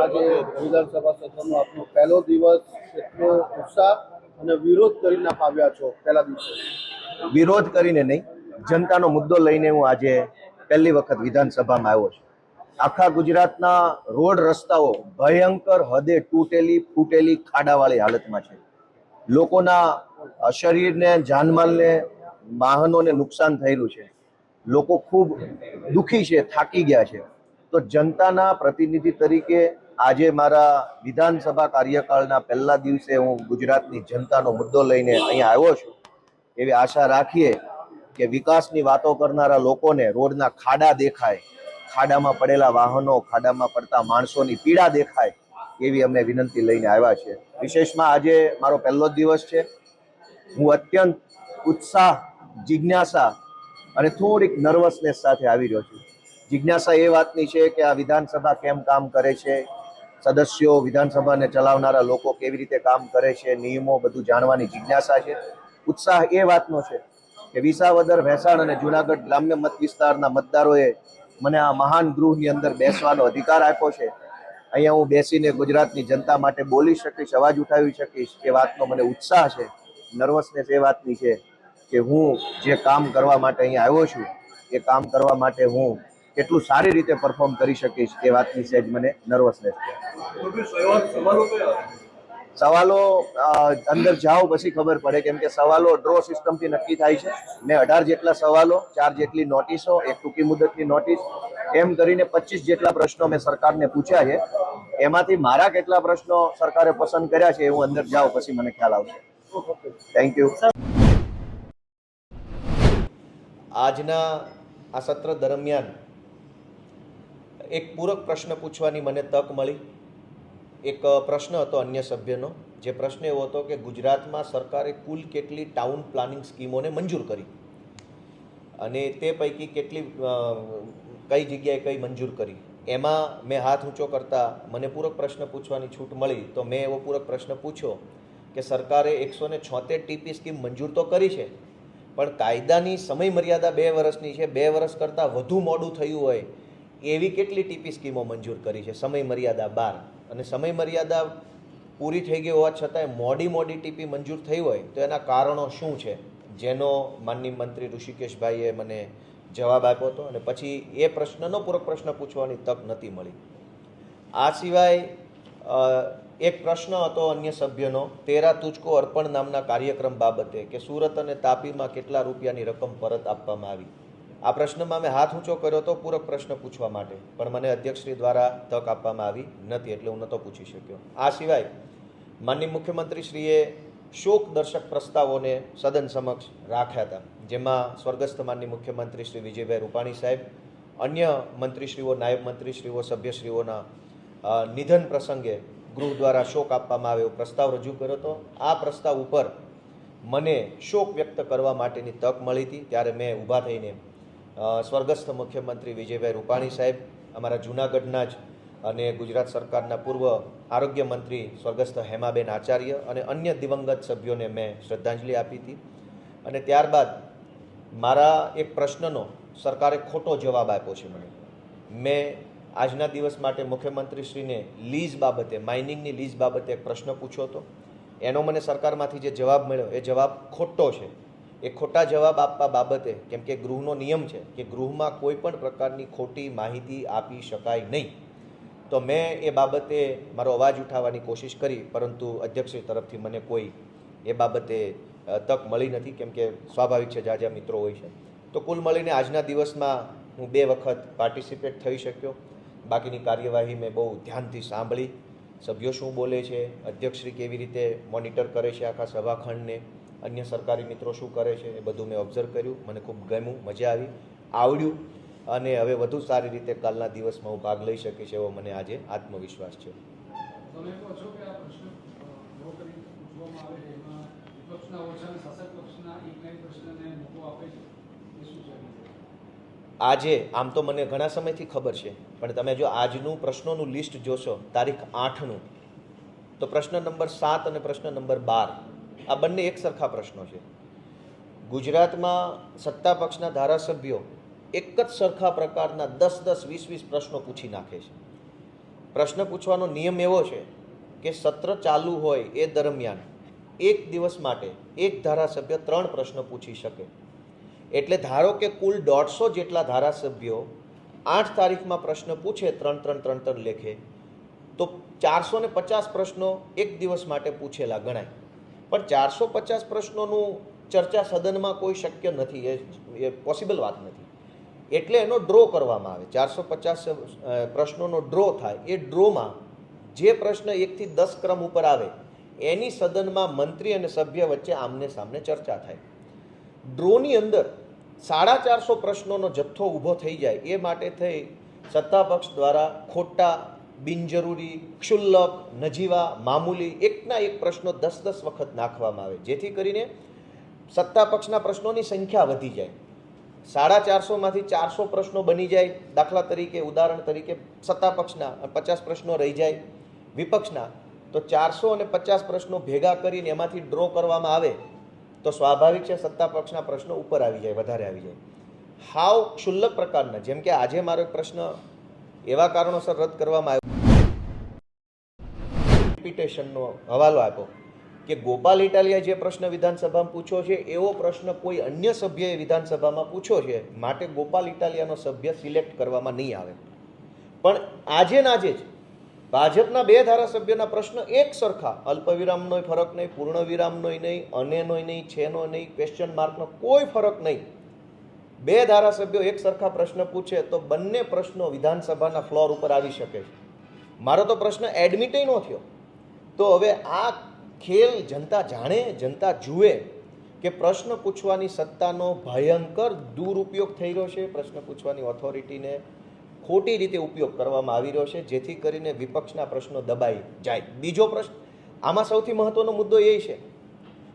આજે વિધાનસભા સત્રનો આપનો પહેલો દિવસ એટલો ઉત્સાહ અને વિરોધ કરીને આપ આવ્યા છો પહેલા દિવસે? વિરોધ કરીને નહીં. જનતાનો મુદ્દો લઈને હું આજે પહેલી વખત વિધાનસભામાં આવ્યો છું. આખા ગુજરાતના રોડ રસ્તાઓ ભયંકર હદે તૂટેલી, ફૂટેલી ખાડાવાળી હાલતમાં છે. લોકોના શરીરને, જાનમાલને, વાહનોને નુકસાન થયેલું છે. લોકો ખૂબ દુઃખી છે, થાકી ગયા છે. તો જનતાના પ્રતિનિધિ તરીકે આજે મારા વિધાનસભા કાર્યકાળના પહેલા દિવસે હું ગુજરાતની જનતાનો મુદ્દો લઈને અહીંયા આવ્યો છું. એવી આશા રાખીએ કે વિકાસની વાતો કરનારા લોકોને રોડના ખાડા દેખાય, ખાડામાં પડેલા વાહનો, ખાડામાં પડતા માણસોની પીડા દેખાય એવી અમે વિનંતી લઈને આવ્યા છે. વિશેષમાં આજે મારો પહેલો દિવસ છે. હું અત્યંત ઉત્સાહ, જિજ્ઞાસા અને થોડીક નર્વસનેસ સાથે આવી રહ્યો છું. જિજ્ઞાસા એ વાતની છે કે આ વિધાનસભા કેમ કામ કરે છે? સદસ્યો વિધાનસભાને ચલાવનારા લોકો કેવી રીતે કામ કરે છે, નિયમો બધું જાણવાની જિજ્ઞાસા છે. ઉત્સાહ એ વાતનો છે કે વિસાવદર ભેસાણ અને જુનાગઢ ગ્રામ્ય મત વિસ્તારના મતદારોએ મને આ મહાન ગૃહની અંદર બેસવાનો અધિકાર આપ્યો છે. અહીંયા હું બેસીને ગુજરાતની જનતા માટે બોલી શકીશ, અવાજ ઉઠાવી શકીશ. એ વાતનો મને ઉત્સાહ છે નર્વસનેસ એ વાતની છે કે હું જે કામ કરવા માટે અહીંયા આવ્યો છું, એ કામ કરવા માટે હું કેટલું સારી રીતે પરફોર્મ કરી શકીશ એ વાતની સહેજ મને નર્વસનેસ છે. સવાલો અંદર જાઓ, પછી ખબર પડે. કેમ કે સવાલો ડ્રો સિસ્ટમથી નક્કી થાય છે. મેં અઢાર જેટલા સવાલો, ચાર જેટલી નોટિસો, એક ટૂંકી મુદતની નોટિસ. એમ કરીને પચીસ જેટલા પ્રશ્નો મેં સરકારને પૂછ્યા છે. એમાંથી મારા કેટલા પ્રશ્નો સરકારે પસંદ કર્યા છે એ હું અંદર જાઉં, પછી મને ખ્યાલ આવશે. થેન્ક યુ આજના આ સત્ર દરમિયાન એક પૂરક પ્રશ્ન પૂછવાની મને તક મળી. એક પ્રશ્ન હતો અન્ય સભ્યનો. જે પ્રશ્ન એવો હતો કે ગુજરાતમાં સરકારે કુલ કેટલી ટાઉન પ્લાનિંગ સ્કીમોને મંજૂર કરી? અને તે પૈકી કેટલી કઈ જગ્યાએ કઈ મંજૂર કરી? એમાં મેં હાથ ઊંચો કરતા મને પૂરક પ્રશ્ન પૂછવાની છૂટ મળી તો મેં એવો પૂરક પ્રશ્ન પૂછ્યો કે સરકારે એકસો ને છોતેર ટીપી સ્કીમ મંજૂર તો કરી છે, પણ કાયદાની સમય મર્યાદા બે વર્ષની છે. બે વર્ષ કરતાં વધુ મોડું થયું હોય એવી કેટલી ટીપી સ્કીમો મંજૂર કરી છે? સમય મર્યાદા બાર. અને સમય મર્યાદા પૂરી થઈ ગઈ હોવા છતાંય મોડી મોડી ટીપી મંજૂર થઈ હોય તો એના કારણો શું છે? જેનો માનની મંત્રી ઋષિકેશભાઈએ મને જવાબ આપ્યો હતો અને પછી એ પ્રશ્નનો પૂરક પ્રશ્ન પૂછવાની તક નથી મળી. આ સિવાય એક પ્રશ્ન હતો અન્ય સભ્યનો, તેરા તુચકો અર્પણ નામના કાર્યક્રમ બાબતે કે સુરત અને તાપીમાં કેટલા રૂપિયાની રકમ પરત આપવામાં આવી? આ પ્રશ્નમાં મેં હાથ ઊંચો કર્યો હતો પૂરક પ્રશ્ન પૂછવા માટે. પણ મને અધ્યક્ષશ્રી દ્વારા તક આપવામાં આવી નથી એટલે હું નહોતો પૂછી શક્યો. આ સિવાય માનનીય મુખ્યમંત્રીશ્રીએ શોક દર્શક પ્રસ્તાવોને સદન સમક્ષ રાખ્યા હતા. જેમાં સ્વર્ગસ્થ માનની મુખ્યમંત્રી શ્રી વિજયભાઈ રૂપાણી સાહેબ, અન્ય મંત્રીશ્રીઓ, નાયબ મંત્રીશ્રીઓ, સભ્યશ્રીઓના નિધન પ્રસંગે ગૃહ દ્વારા શોક આપવામાં આવે એવો પ્રસ્તાવ રજૂ કર્યો હતો. આ પ્રસ્તાવ ઉપર મને શોક વ્યક્ત કરવા માટેની તક મળી હતી. ત્યારે મેં ઊભા થઈને સ્વર્ગસ્થ મુખ્યમંત્રી વિજયભાઈ રૂપાણી સાહેબ, અમારા જૂનાગઢના જ અને ગુજરાત સરકારના પૂર્વ આરોગ્ય મંત્રી સ્વર્ગસ્થ હેમાબેન આચાર્ય અને અન્ય દિવંગત સભ્યોને મેં શ્રદ્ધાંજલિ આપી હતી. અને ત્યારબાદ મારા એક પ્રશ્નનો સરકારે ખોટો જવાબ આપ્યો છે મને. મેં આજના દિવસ માટે મુખ્યમંત્રીશ્રીને લીઝ બાબતે, માઇનિંગની લીઝ બાબતે એક પ્રશ્ન પૂછ્યો હતો. એનો મને સરકારમાંથી જે જવાબ મળ્યો, એ જવાબ ખોટો છે. એ ખોટા જવાબ આપવા બાબતે, કેમ કે ગૃહનો નિયમ છે કે ગૃહમાં કોઈ પણ પ્રકારની ખોટી માહિતી આપી શકાય નહીં. તો મેં એ બાબતે મારો અવાજ ઉઠાવવાની કોશિશ કરી, પરંતુ અધ્યક્ષ તરફથી મને કોઈ એ બાબતે તક મળી નથી, કેમ કે સ્વાભાવિક છે જાજા મિત્રો હોય છે. તો કુલ મળીને આજના દિવસમાં હું બે વખત પાર્ટિસિપેટ થઈ શક્યો. બાકીની કાર્યવાહી મેં બહુ ધ્યાનથી સાંભળી. સભ્યો શું બોલે છે, અધ્યક્ષશ્રી કેવી રીતે મોનિટર કરે છે આખા સભાખંડને અન્ય સરકારી મિત્રો શું કરે છે એ બધું મેં ઓબ્ઝર્વ કર્યું. મને ખૂબ ગમ્યું મજા આવી આવડ્યું અને હવે વધુ સારી રીતે કાલના દિવસમાં હું ભાગ લઈ શકીશ એવો મને આજે આત્મવિશ્વાસ છે. આજે આમ તો મને ઘણા સમયથી ખબર છે પણ તમે જો આજનું પ્રશ્નોનું લિસ્ટ જોશો તારીખ આઠનું તો પ્રશ્ન નંબર સાત અને પ્રશ્ન નંબર બાર આ બંને એક સરખા પ્રશ્નો છે. ગુજરાતમાં સત્તા પક્ષના ધારાસભ્યો એક જ સરખા પ્રકારના દસ દસ વીસ વીસ પ્રશ્નો પૂછી નાખે છે. પ્રશ્ન પૂછવાનો નિયમ એવો છે કે સત્ર ચાલુ હોય એ દરમિયાન એક દિવસ માટે એક ધારાસભ્ય ત્રણ પ્રશ્ન પૂછી શકે. એટલે ધારો કે કુલ દોઢસો જેટલા ધારાસભ્યો આઠ તારીખમાં પ્રશ્ન પૂછે ત્રણ ત્રણ ત્રણ ત્રણ લેખે, તો ચારસો ને પચાસ પ્રશ્નો એક દિવસ માટે પૂછેલા ગણાય. પણ ચારસો પચાસ પ્રશ્નોનું ચર્ચા સદનમાં કોઈ શક્ય નથી, એ એ પોસિબલ વાત નથી. એટલે એનો ડ્રો કરવામાં આવે. ચારસો પચાસ પ્રશ્નોનો ડ્રો થાય. એ ડ્રોમાં જે પ્રશ્ન એકથી દસ ક્રમ ઉપર આવે, એની સદનમાં મંત્રી અને સભ્ય વચ્ચે આમને સામને ચર્ચા થાય. ડ્રોની અંદર સાડા ચારસો પ્રશ્નોનો જથ્થો ઊભો થઈ જાય. એ માટે થઈ સત્તા પક્ષ દ્વારા ખોટા બિનજરૂરી, ક્ષુલ્લક, નજીવા, મામૂલી, એકના એક પ્રશ્નો દસ દસ વખત નાખવામાં આવે. જેથી કરીને સત્તા પક્ષના પ્રશ્નોની સંખ્યા વધી જાય. સાડા ચારસોમાંથી ચારસો પ્રશ્નો બની જાય. દાખલા તરીકે, ઉદાહરણ તરીકે સત્તા પક્ષના પચાસ પ્રશ્નો રહી જાય. વિપક્ષના, તો ચારસો અને પચાસ પ્રશ્નો ભેગા કરીને એમાંથી ડ્રો કરવામાં આવે, તો સ્વાભાવિક છે સત્તા પક્ષના પ્રશ્નો ઉપર આવી જાય, વધારે આવી જાય. હાવ ક્ષુલ્લક પ્રકારના, જેમ કે આજે મારો એક પ્રશ્ન એવા કારણોસર રદ કરવામાં આવ્યો. રિપિટેશનનો હવાલો આપ્યો કે ગોપાલ ઇટાલિયા જે પ્રશ્ન વિધાનસભામાં પૂછ્યો છે, એવો પ્રશ્ન કોઈ અન્ય સભ્યએ વિધાનસભામાં પૂછ્યો છે, માટે ગોપાલ ઇટાલિયાનો સભ્ય સિલેક્ટ કરવામાં નહીં આવે. પણ આજે આજે જ ભાજપના બે ધારાસભ્યોના પ્રશ્ન એક સરખા. અલ્પવિરામનોય ફરક નહીં પૂર્ણ વિરામનોય નહીં, અનેનોય નહીં છેનો નહીં ક્વેશ્ચન માર્કનો કોઈ ફરક નહીં. બે ધારાસભ્યો એક સરખા પ્રશ્ન પૂછે તો બંને પ્રશ્નો વિધાનસભાના ફ્લોર ઉપર આવી શકે છે. મારો તો પ્રશ્ન એડમિટય ન થયો. તો હવે આ ખેલ જનતા જાણે, જનતા જુએ કે પ્રશ્ન પૂછવાની સત્તાનો ભયંકર દુરુપયોગ થઈ રહ્યો છે. પ્રશ્ન પૂછવાની ઓથોરિટીને ખોટી રીતે ઉપયોગ કરવામાં આવી રહ્યો છે, જેથી કરીને વિપક્ષના પ્રશ્નો દબાઈ જાય. બીજો પ્રશ્ન, આમાં સૌથી મહત્વનો મુદ્દો એ છે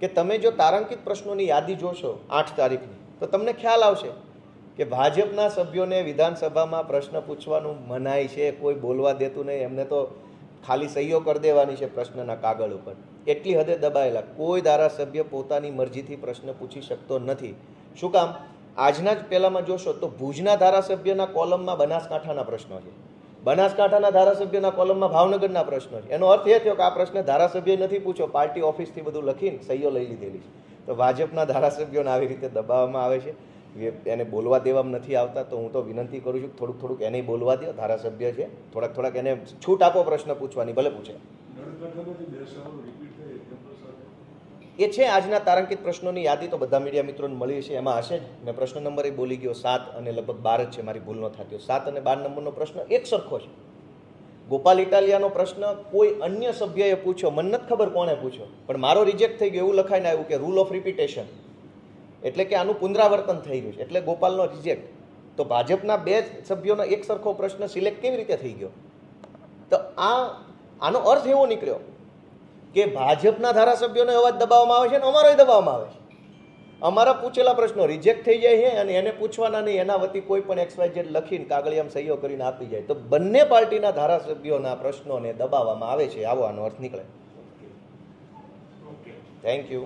કે તમે જો તારાંકિત પ્રશ્નોની યાદી જોશો, આઠ તારીખની તો તમને ખ્યાલ આવશે કે ભાજપના સભ્યોને વિધાનસભામાં પ્રશ્ન પૂછવાનું મનાય છે, કોઈ બોલવા દેતું નહીં, એમને તો ખાલી સહીઓ કરી દેવાની છે પ્રશ્નના કાગળ ઉપર. એટલી હદે દબાયેલા કોઈ ધારાસભ્ય પોતાની મરજીથી પ્રશ્ન પૂછી શકતો નથી. શું કામ? આજના જ પહેલામાં જોશો તો ભુજના ધારાસભ્યના કોલમમાં બનાસકાંઠાના પ્રશ્નો છે. બનાસકાંઠાના ધારાસભ્યના કોલમમાં ભાવનગરના પ્રશ્નો છે. એનો અર્થ એ થયો કે આ પ્રશ્ન ધારાસભ્ય નથી પૂછ્યો, પાર્ટી ઓફિસથી બધું લખીને સહીઓ લઈ લીધેલી છે. તો ભાજપના ધારાસભ્યોને આવી રીતે દબાવવામાં આવે છે. એને બોલવા દેવામાં નથી આવતા, તો હું તો વિનંતી કરું છું થોડુંક થોડુંક એને બોલવા દો ધારાસભ્ય છે. થોડાક થોડાક એને છૂટ આપો પ્રશ્ન પૂછવાની, ભલે પૂછે. એ છે આજના તારાંકિત પ્રશ્નોની યાદી, તો બધા મીડિયા મિત્રોને મળી છે એમાં હશે જ. મેં પ્રશ્ન નંબર એ બોલી ગયો, સાત અને લગભગ બાર જ છે. મારી ભૂલ ન થતી. સાત અને બાર નંબરનો પ્રશ્ન એક સરખો છે. ગોપાલ ઇટાલિયાનો પ્રશ્ન કોઈ અન્ય સભ્યએ પૂછ્યો? મને નથી ખબર કોણે પૂછ્યો. પણ મારો રિજેક્ટ થઈ ગયો એવું લખાઈને આવ્યું કે રૂલ ઓફ રિપીટેશન એટલે કે આનું પુનરાવર્તન થઈ રહ્યું છે. એટલે ગોપાલનો રિજેક્ટ તો ભાજપના બે સભ્યોનો એક સરખો પ્રશ્ન સિલેક્ટ કેવી રીતે થઈ ગયો? તો આ, આનો અર્થ એવો નીકળ્યો કે ભાજપના ધારાસભ્યોનો અવાજ દબાવવામાં આવે છે અને અમારોય દબાવવામાં આવે છે. અમારા પૂછેલા પ્રશ્નો રિજેક્ટ થઈ જાય છે અને એને પૂછવાના નહીં એના વતી કોઈ પણ એક્સ વાય ઝેડ લખીને કાગળિયામાં સહીઓ કરીને આપી જાય. તો બંને પાર્ટીના ધારાસભ્યોના પ્રશ્નોને દબાવવામાં આવે છે. આવો આનો અર્થ નીકળે. Thank you